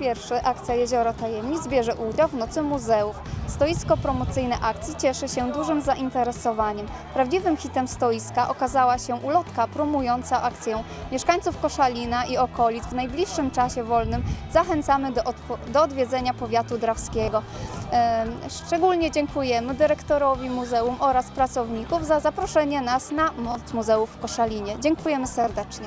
pierwszy akcja Jezioro Tajemnic bierze udział w Nocy Muzeów. Stoisko promocyjne akcji cieszy się dużym zainteresowaniem. Prawdziwym hitem stoiska okazała się ulotka promująca akcję. Mieszkańców Koszalina i okolic w najbliższym czasie wolnym zachęcamy do, do odwiedzenia powiatu drawskiego. Szczególnie dziękujemy dyrektorowi muzeum oraz pracowników za zaproszenie nas na Moc Muzeów w Koszalinie. Dziękujemy serdecznie.